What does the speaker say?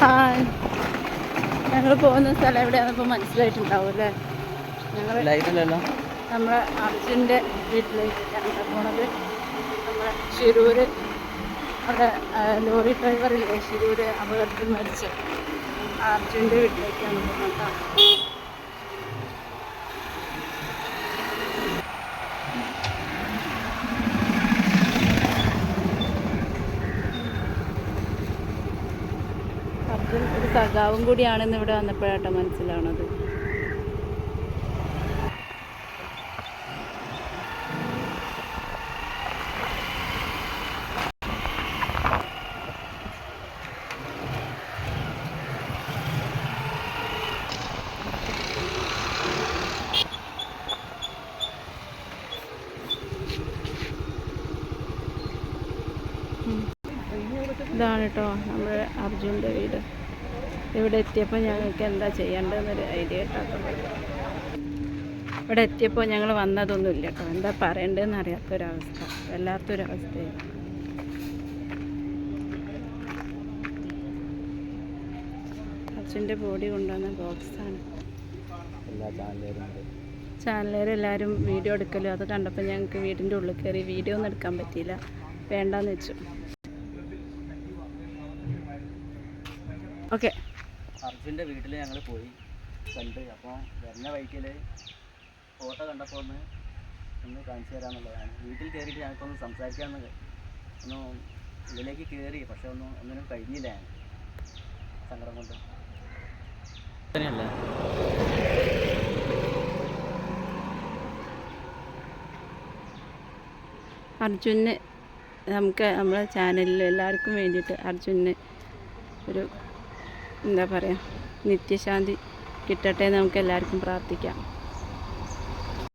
Hi. ഞങ്ങൾ പോകുന്ന സ്ഥലം എവിടെയാണെന്നിപ്പോൾ മനസ്സിലായിട്ടുണ്ടാവും അല്ലേ? ഞങ്ങൾ നമ്മളെ അർജുന്റെ വീട്ടിലേക്കാണ് പോണത്. നമ്മളെ ഷിരൂര് അവിടെ ലോറി ഡ്രൈവറില്ലേ? ഷിരൂര് അപകടത്തിൽ മരിച്ച് അർജുന്റെ വീട്ടിലേക്കാണ് പോകുന്നത് അർജുൻ ഒരു സഖാവും കൂടിയാണെന്ന് ഇവിടെ വന്നപ്പോഴാട്ടോ മനസ്സിലാവണത്. ഇതാണ് കേട്ടോ നമ്മുടെ അർജുന്റെ വീട്. ഇവിടെ എത്തിയപ്പോൾ ഞങ്ങൾക്ക് എന്താ ചെയ്യേണ്ടതെന്നൊരു ഐഡിയ കിട്ടാത്തത് ഇവിടെ എത്തിയപ്പോൾ ഞങ്ങൾ വന്നതൊന്നുമില്ല കേട്ടോ. എന്താ പറയേണ്ടതെന്ന് അറിയാത്തൊരവസ്ഥ. വല്ലാത്തൊരവസ്ഥയാണ് അച്ഛന്റെ ബോഡി കൊണ്ടുവന്ന ബോക്സാണ്. ചാനലുകാരെല്ലാവരും വീഡിയോ എടുക്കലും? അത് കണ്ടപ്പോൾ ഞങ്ങൾക്ക് വീടിന്റെ ഉള്ളിൽ കയറി വീഡിയോ ഒന്നും എടുക്കാൻ പറ്റിയില്ല. വേണ്ടാന്ന് വെച്ചു. ഓക്കെ. അർജുന്റെ വീട്ടിൽ ഞങ്ങൾ പോയി കണ്ട്. അപ്പോൾ വരുന്ന വൈക്കിൽ ഫോട്ടോ കണ്ടപ്പോൾ ഒന്ന് ഒന്ന് കാണിച്ചു തരാമെന്നുള്ളതാണ് വീട്ടിൽ കയറിയിട്ട് ഞങ്ങൾക്കൊന്ന് സംസാരിക്കാമെന്ന് ഒന്ന് ഉള്ളിലേക്ക് കയറി പക്ഷെ ഒന്നും ഒന്നിനും കഴിഞ്ഞില്ല ഞാൻ. സങ്കടം കൊണ്ട്. തന്നെയല്ലേ അർജുന് നമുക്ക് നമ്മുടെ ചാനലിൽ എല്ലാവർക്കും വേണ്ടിയിട്ട് അർജുന് ഒരു എന്താ പറയുക നിത്യശാന്തി കിട്ടട്ടെ നമുക്ക് എല്ലാവർക്കും പ്രാർത്ഥിക്കാം.